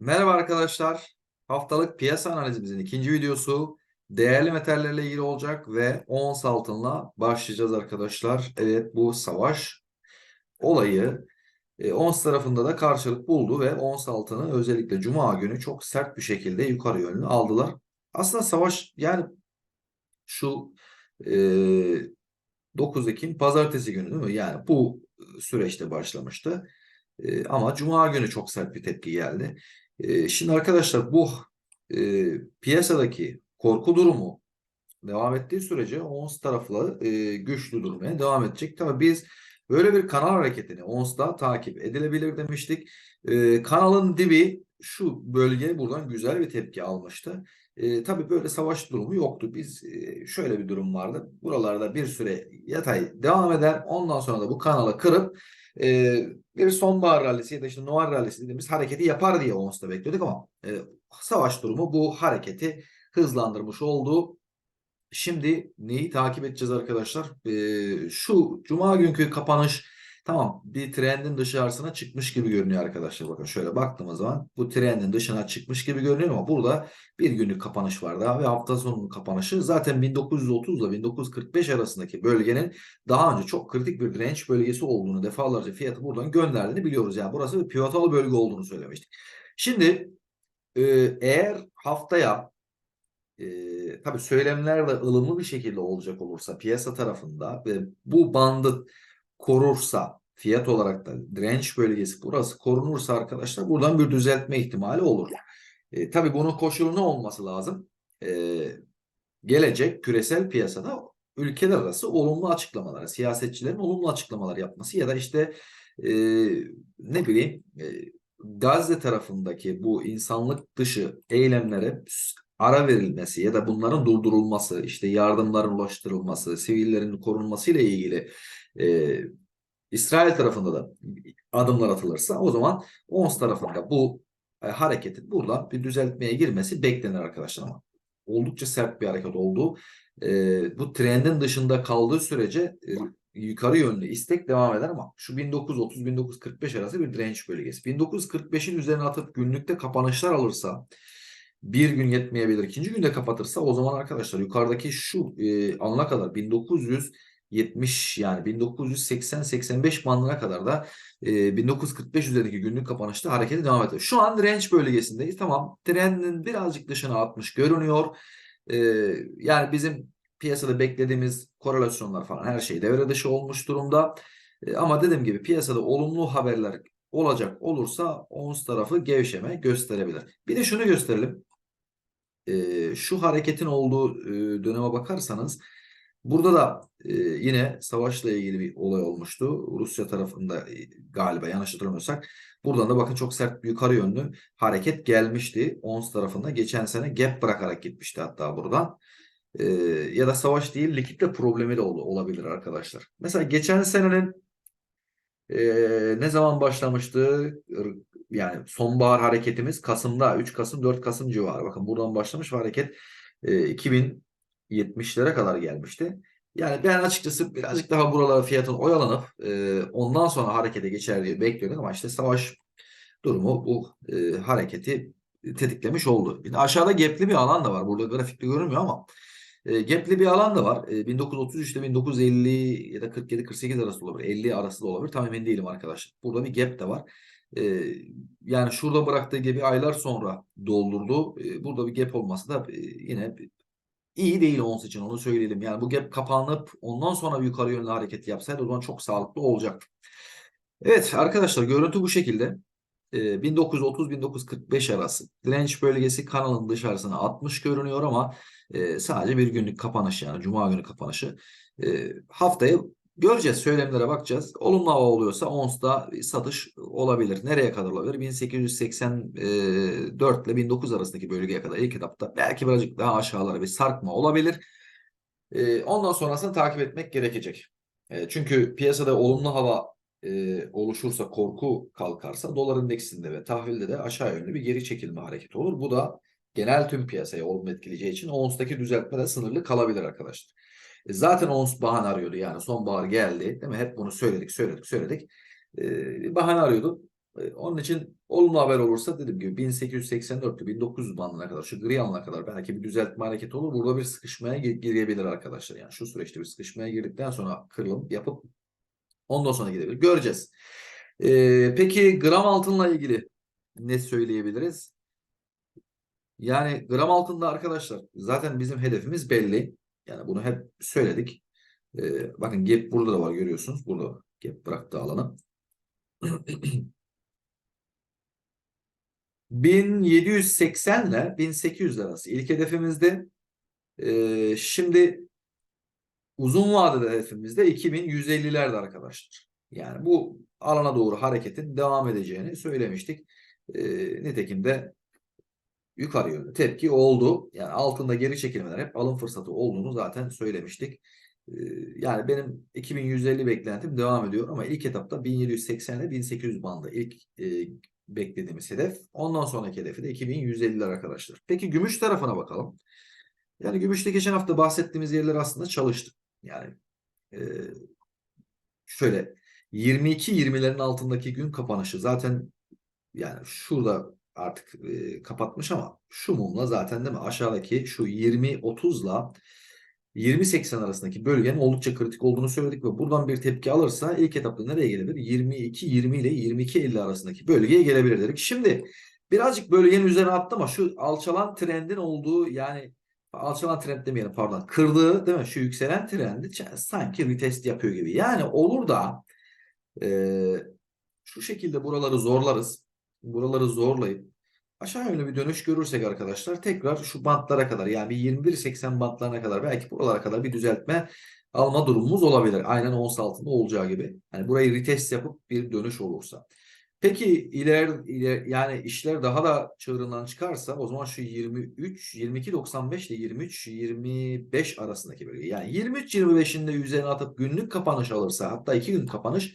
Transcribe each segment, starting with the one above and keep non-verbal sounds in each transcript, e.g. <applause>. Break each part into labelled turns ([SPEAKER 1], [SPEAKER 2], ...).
[SPEAKER 1] Merhaba arkadaşlar. Haftalık piyasa analizimizin ikinci videosu değerli metallerle ilgili olacak ve ons altınla başlayacağız arkadaşlar. Evet bu savaş olayı e, ons tarafında da karşılık buldu ve ons altını özellikle cuma günü çok sert bir şekilde yukarı yönlü aldılar. Aslında savaş yani şu e, 9 Ekim pazartesi günü değil mi? Yani bu süreçte başlamıştı. E, ama cuma günü çok sert bir tepki geldi. E, şimdi arkadaşlar bu e, piyasadaki korku durumu devam ettiği sürece ons taraflı e, güçlü durmaya devam edecek. Tabii biz böyle bir kanal hareketini ONS'da takip edilebilir demiştik. E, kanalın dibi şu bölge buradan güzel bir tepki almıştı. E, tabii böyle savaş durumu yoktu. Biz e, şöyle bir durum vardı. Buralarda bir süre yatay devam eder. Ondan sonra da bu kanalı kırıp e, bir sonbahar rallisi ya da işte Noel rallisi dediğimiz hareketi yapar diye ONS'ta bekliyorduk ama e, savaş durumu bu hareketi hızlandırmış oldu. Şimdi neyi takip edeceğiz arkadaşlar? E, şu cuma günkü kapanış tamam bir trendin dışarısına çıkmış gibi görünüyor arkadaşlar. Bakın şöyle baktığımız zaman bu trendin dışına çıkmış gibi görünüyor ama burada bir günlük kapanış var daha ve hafta sonunun kapanışı zaten 1930 ile 1945 arasındaki bölgenin daha önce çok kritik bir direnç bölgesi olduğunu defalarca fiyatı buradan gönderdiğini biliyoruz. Yani burası bir pivotal bölge olduğunu söylemiştik. Şimdi e, eğer haftaya e, tabii söylemler de ılımlı bir şekilde olacak olursa piyasa tarafında ve bu bandı korursa fiyat olarak da direnç bölgesi burası korunursa arkadaşlar buradan bir düzeltme ihtimali olur. E, tabii bunun koşulu ne olması lazım? E, gelecek küresel piyasada ülkeler arası olumlu açıklamalar, siyasetçilerin olumlu açıklamalar yapması ya da işte e, ne bileyim e, Gazze tarafındaki bu insanlık dışı eylemlere ara verilmesi ya da bunların durdurulması, işte yardımların ulaştırılması, sivillerin korunması ile ilgili e, İsrail tarafında da adımlar atılırsa o zaman ONS tarafında bu e, hareketin burada bir düzeltmeye girmesi beklenir arkadaşlar ama oldukça sert bir hareket oldu. E, bu trendin dışında kaldığı sürece e, yukarı yönlü istek devam eder ama şu 1930-1945 arası bir direnç bölgesi. 1945'in üzerine atıp günlükte kapanışlar alırsa bir gün yetmeyebilir. ikinci günde kapatırsa o zaman arkadaşlar yukarıdaki şu e, ana kadar 1970 yani 1980-85 bandına kadar da e, 1945 üzerindeki günlük kapanışta hareketi devam ediyor. Şu an direnç bölgesindeyiz. Tamam trendin birazcık dışına atmış görünüyor. E, yani bizim piyasada beklediğimiz korelasyonlar falan her şey devre dışı olmuş durumda. E, ama dediğim gibi piyasada olumlu haberler olacak olursa ons tarafı gevşeme gösterebilir. Bir de şunu gösterelim. E, şu hareketin olduğu e, döneme bakarsanız burada da e, yine savaşla ilgili bir olay olmuştu. Rusya tarafında e, galiba yanlış hatırlamıyorsak. Buradan da bakın çok sert yukarı yönlü hareket gelmişti. Ons tarafında geçen sene gap bırakarak gitmişti hatta buradan. E, ya da savaş değil likitle problemi de ol, olabilir arkadaşlar. Mesela geçen senenin e, ne zaman başlamıştı? Yani sonbahar hareketimiz Kasım'da 3 Kasım 4 Kasım civarı. Bakın buradan başlamış hareket e, 2070'lere kadar gelmişti. Yani ben açıkçası birazcık daha buralara fiyatın oyalanıp e, ondan sonra harekete geçer diye bekliyordum ama işte savaş durumu bu e, hareketi tetiklemiş oldu. De aşağıda gapli bir alan da var. Burada grafikte görünmüyor ama e, gapli bir alan da var. E, 1933 ile 1950 ya da 47-48 arası olabilir. 50 arası da olabilir. Tam emin değilim arkadaşlar. Burada bir gap de var. E, yani şurada bıraktığı gibi aylar sonra doldurdu. E, burada bir gap olması da e, yine iyi değil ons için onu söyleyelim. Yani bu gap kapanıp ondan sonra yukarı yönlü hareket yapsaydı o zaman çok sağlıklı olacaktı. Evet arkadaşlar görüntü bu şekilde. 1930-1945 arası direnç bölgesi kanalın dışarısına 60 görünüyor ama e, sadece bir günlük kapanış yani cuma günü kapanışı. E, haftaya göreceğiz söylemlere bakacağız. Olumlu hava oluyorsa ONS'da satış olabilir. Nereye kadar olabilir? 1884 ile 1900 arasındaki bölgeye kadar ilk etapta belki birazcık daha aşağılara bir sarkma olabilir. E, ondan sonrasını takip etmek gerekecek. E, çünkü piyasada olumlu hava e, oluşursa, korku kalkarsa dolar endeksinde ve tahvilde de aşağı yönlü bir geri çekilme hareketi olur. Bu da genel tüm piyasaya olumlu etkileyeceği için ONS'taki düzeltme de sınırlı kalabilir arkadaşlar. E, zaten ONS bahane arıyordu yani sonbahar geldi değil mi? Hep bunu söyledik, söyledik, söyledik. E, bahane arıyordu. E, Onun için olumlu haber olursa dediğim gibi 1884 ile 1900 bandına kadar şu gri alana kadar belki bir düzeltme hareketi olur. Burada bir sıkışmaya gi- girebilir arkadaşlar. Yani şu süreçte bir sıkışmaya girdikten sonra kırılım yapıp ondan sonra gidebilir. Göreceğiz. E, peki gram altınla ilgili ne söyleyebiliriz? Yani gram altında arkadaşlar zaten bizim hedefimiz belli. Yani bunu hep söyledik. E, bakın gap burada da var görüyorsunuz. Burada gap bıraktığı alanı. 1780 <clears throat> ile 1800 arası ilk hedefimizde. Ee, şimdi uzun vadede hedefimizde 2150'lerde arkadaşlar. Yani bu alana doğru hareketin devam edeceğini söylemiştik. Ee, nitekim de yukarı yönlü tepki oldu. Yani altında geri çekilmeler hep alım fırsatı olduğunu zaten söylemiştik. Ee, yani benim 2150 beklentim devam ediyor ama ilk etapta 1780 ile 1800 bandı ilk e, beklediğimiz hedef. Ondan sonraki hedefi de 2150'ler arkadaşlar. Peki gümüş tarafına bakalım. Yani gümüşte geçen hafta bahsettiğimiz yerler aslında çalıştı. Yani e, şöyle 22-20'lerin altındaki gün kapanışı zaten yani şurada artık e, kapatmış ama şu mumla zaten değil mi? Aşağıdaki şu 20-30'la 20-80 arasındaki bölgenin oldukça kritik olduğunu söyledik ve buradan bir tepki alırsa ilk etapta nereye gelebilir? 22-20 ile 22-50 arasındaki bölgeye gelebilir dedik. Şimdi birazcık bölgenin üzerine attı ama şu alçalan trendin olduğu yani alçalan trend demeyelim pardon kırdığı değil mi? Şu yükselen trendi sanki retest yapıyor gibi. Yani olur da e, şu şekilde buraları zorlarız. Buraları zorlayıp aşağı yönlü bir dönüş görürsek arkadaşlar tekrar şu bantlara kadar yani bir 21.80 bantlarına kadar belki buralara kadar bir düzeltme alma durumumuz olabilir. Aynen ons altında olacağı gibi. Yani burayı retest yapıp bir dönüş olursa. Peki iler, iler yani işler daha da çığırından çıkarsa o zaman şu 23 22.95 ile 23 25 arasındaki bölge yani 23 25'in de üzerine atıp günlük kapanış alırsa hatta 2 gün kapanış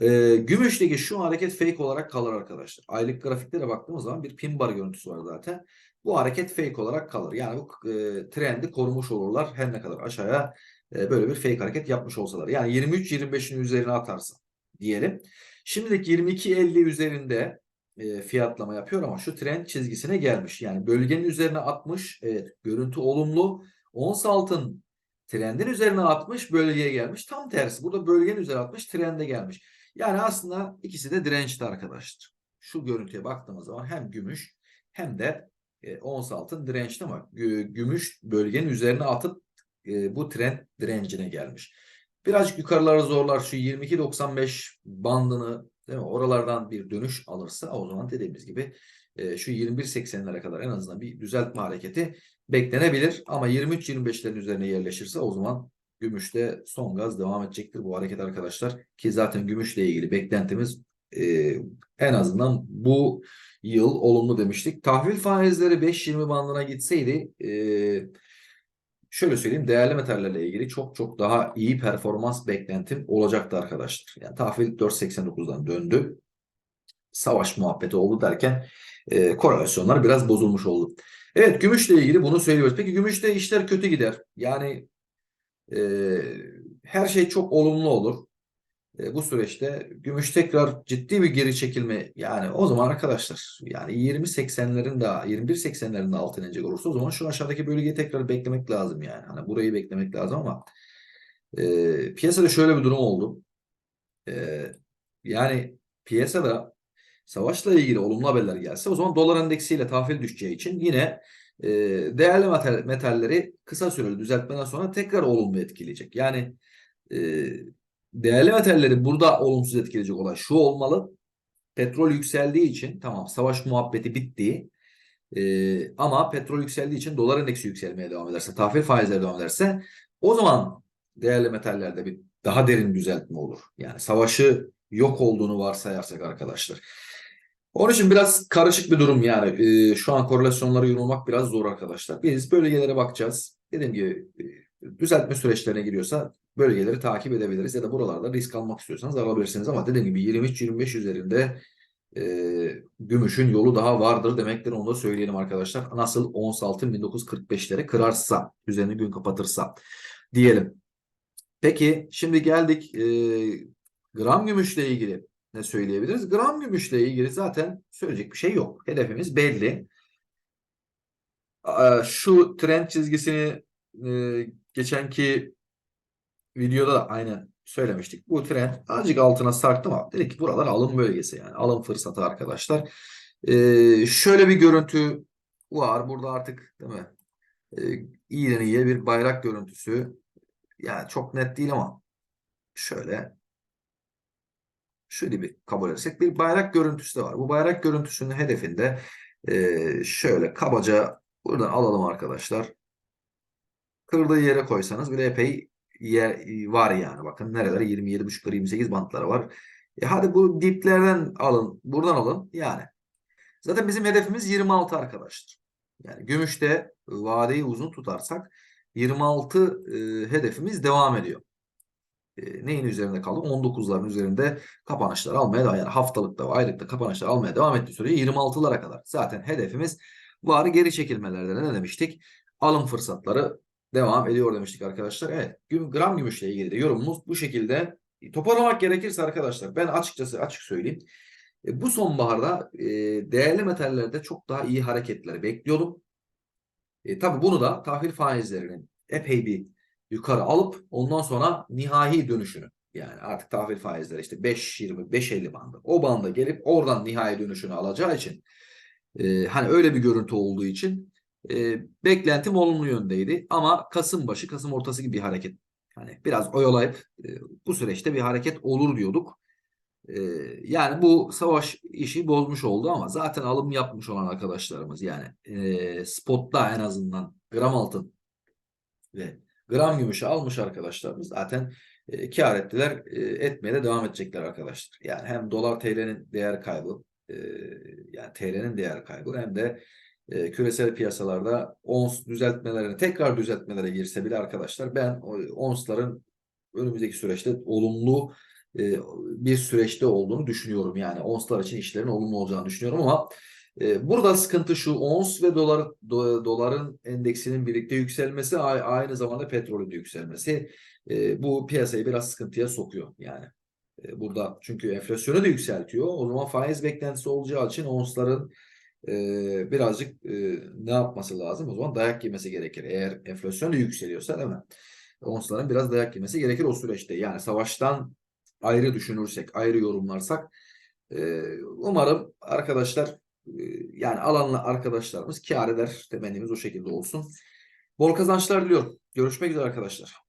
[SPEAKER 1] e, gümüşteki şu hareket fake olarak kalır arkadaşlar. Aylık grafiklere baktığımız zaman bir pin bar görüntüsü var zaten. Bu hareket fake olarak kalır. Yani bu e, trendi korumuş olurlar her ne kadar aşağıya e, böyle bir fake hareket yapmış olsalar. Yani 23-25'in üzerine atarsa diyelim. Şimdilik 22.50 üzerinde e, fiyatlama yapıyor ama şu trend çizgisine gelmiş. Yani bölgenin üzerine atmış. Evet görüntü olumlu. Ons altın trendin üzerine atmış bölgeye gelmiş. Tam tersi burada bölgenin üzerine atmış trende gelmiş. Yani aslında ikisi de dirençli arkadaşlar. Şu görüntüye baktığımız zaman hem gümüş hem de e, ons altın dirençli ama gümüş bölgenin üzerine atıp e, bu trend direncine gelmiş. Birazcık yukarıları zorlar şu 22.95 bandını değil mi? Oralardan bir dönüş alırsa o zaman dediğimiz gibi e, şu 21.80'lere kadar en azından bir düzeltme hareketi beklenebilir. Ama 23-25'lerin üzerine yerleşirse o zaman gümüşte son gaz devam edecektir bu hareket arkadaşlar. Ki zaten gümüşle ilgili beklentimiz e, en azından bu yıl olumlu demiştik. Tahvil faizleri 5-20 bandına gitseydi e, şöyle söyleyeyim değerli metallerle ilgili çok çok daha iyi performans beklentim olacaktı arkadaşlar. Yani tahvil 4.89'dan döndü. Savaş muhabbeti oldu derken e, korelasyonlar biraz bozulmuş oldu. Evet gümüşle ilgili bunu söylüyoruz. Peki gümüşte işler kötü gider. Yani e, her şey çok olumlu olur. E, bu süreçte gümüş tekrar ciddi bir geri çekilme yani o zaman arkadaşlar yani 20.80'lerin daha 21.80'lerin de altına inecek olursa o zaman şu aşağıdaki bölgeyi tekrar beklemek lazım yani. Hani burayı beklemek lazım ama e, piyasada şöyle bir durum oldu. E, yani piyasada savaşla ilgili olumlu haberler gelse o zaman dolar endeksiyle tahvil düşeceği için yine e, değerli metal, metalleri kısa süreli düzeltmeden sonra tekrar olumlu etkileyecek. Yani e, değerli metalleri burada olumsuz etkileyecek olay şu olmalı. Petrol yükseldiği için tamam savaş muhabbeti bitti. E, ama petrol yükseldiği için dolar endeksi yükselmeye devam ederse, tahvil faizleri devam ederse o zaman değerli metallerde bir daha derin düzeltme olur. Yani savaşı yok olduğunu varsayarsak arkadaşlar. Onun için biraz karışık bir durum yani. E, şu an korelasyonları yorulmak biraz zor arkadaşlar. Biz bölgelere bakacağız. Dediğim gibi e, düzeltme süreçlerine giriyorsa bölgeleri takip edebiliriz ya da buralarda risk almak istiyorsanız alabilirsiniz ama dediğim gibi 23-25 üzerinde e, gümüşün yolu daha vardır demektir onu da söyleyelim arkadaşlar. Nasıl ons altın 1945'leri kırarsa, üzerini gün kapatırsa diyelim. Peki şimdi geldik e, gram gümüşle ilgili ne söyleyebiliriz? Gram gümüşle ilgili zaten söyleyecek bir şey yok. Hedefimiz belli. Şu trend çizgisini e, geçenki videoda da aynen söylemiştik. Bu trend azıcık altına sarktı ama dedik ki buralar alım bölgesi yani alım fırsatı arkadaşlar. Ee, şöyle bir görüntü var. Burada artık değil mi? Ee, iyiden iyiye bir bayrak görüntüsü. Yani çok net değil ama şöyle şöyle bir kabul edersek bir bayrak görüntüsü de var. Bu bayrak görüntüsünün hedefinde e, şöyle kabaca buradan alalım arkadaşlar. Kırdığı yere koysanız bile epey yer var yani. Bakın nereler 27.5 28 bantları var. E hadi bu diplerden alın. Buradan alın. Yani. Zaten bizim hedefimiz 26 arkadaşlar. Yani gümüşte vadeyi uzun tutarsak 26 e, hedefimiz devam ediyor. E, neyin üzerinde kaldı? 19'ların üzerinde kapanışlar almaya devam. Yani haftalıkta ve aylıkta kapanışlar almaya devam ettiği sürece 26'lara kadar. Zaten hedefimiz var geri çekilmelerde ne demiştik? Alım fırsatları devam ediyor demiştik arkadaşlar. Evet. Gram gümüşle ilgili de yorumumuz bu şekilde. Toparlamak gerekirse arkadaşlar ben açıkçası açık söyleyeyim. E, Bu sonbaharda e, değerli metallerde çok daha iyi hareketler bekliyordum. E, tabii bunu da tahvil faizlerinin epey bir yukarı alıp ondan sonra nihai dönüşünü yani artık tahvil faizleri işte 5.20 5.50 bandı o banda gelip oradan nihai dönüşünü alacağı için e, hani öyle bir görüntü olduğu için e, beklentim olumlu yöndeydi ama Kasım başı Kasım ortası gibi bir hareket hani biraz oyalayıp e, bu süreçte bir hareket olur diyorduk. Ee, yani bu savaş işi bozmuş oldu ama zaten alım yapmış olan arkadaşlarımız yani e, spotta en azından gram altın ve gram gümüşü almış arkadaşlarımız zaten e, kar ettiler e, etmeye de devam edecekler arkadaşlar. Yani hem dolar TL'nin değer kaybı e, yani TL'nin değer kaybı hem de e, küresel piyasalarda ons düzeltmelerine tekrar düzeltmelere girse bile arkadaşlar ben onsların önümüzdeki süreçte olumlu e, bir süreçte olduğunu düşünüyorum. Yani onslar için işlerin olumlu olacağını düşünüyorum ama burada sıkıntı şu ons ve dolar do- doların endeksinin birlikte yükselmesi aynı zamanda petrolün de yükselmesi e, bu piyasayı biraz sıkıntıya sokuyor yani. E, burada çünkü enflasyonu da yükseltiyor. O zaman faiz beklentisi olacağı için onsların e, birazcık ne yapması lazım? O zaman dayak yemesi gerekir. Eğer enflasyon da yükseliyorsa değil mi? Onsların biraz dayak yemesi gerekir o süreçte. Yani savaştan ayrı düşünürsek, ayrı yorumlarsak umarım arkadaşlar yani alanla arkadaşlarımız kâr eder. Temennimiz o şekilde olsun. Bol kazançlar diliyorum. Görüşmek üzere arkadaşlar.